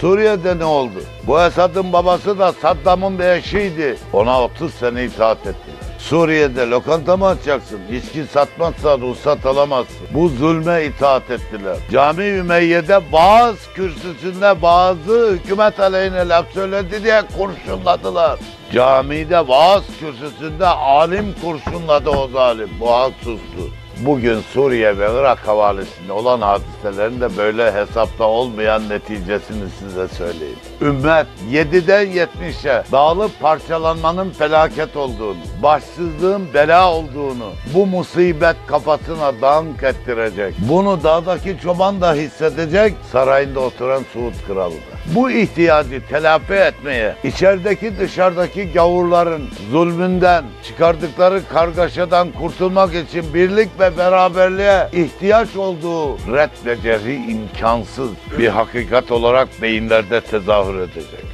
Suriye'de ne oldu? Bu Esad'ın babası da Saddam'ın bir eşiydi. Ona 30 sene itaat ettiler. Suriye'de lokanta mı açacaksın? İçki satmazsan ruhsat alamazsın. Bu zulme itaat ettiler. Cami Ümeyye'de vaaz kürsüsünde bazı hükümet aleyhine laf söyledi diye kurşunladılar. Camide vaaz kürsüsünde alim kurşunladı o zalim. Bu halk sustu. Bugün Suriye ve Irak havalisinde olan hadiselerin de böyle hesapta olmayan neticesini size söyleyeyim. Ümmet 7'den 70'e dağılıp parçalanmanın felaket olduğunu, başsızlığın bela olduğunu, bu musibet kafasına dank ettirecek. Bunu dağdaki çoban da hissedecek, sarayında oturan Suud kralı da. Bu ihtiyacı telafi etmeye, içerideki dışarıdaki gavurların zulmünden, çıkardıkları kargaşadan kurtulmak için birlik ve beraberliğe ihtiyaç olduğu red imkansız bir hakikat olarak beyinlerde tezahür edecek.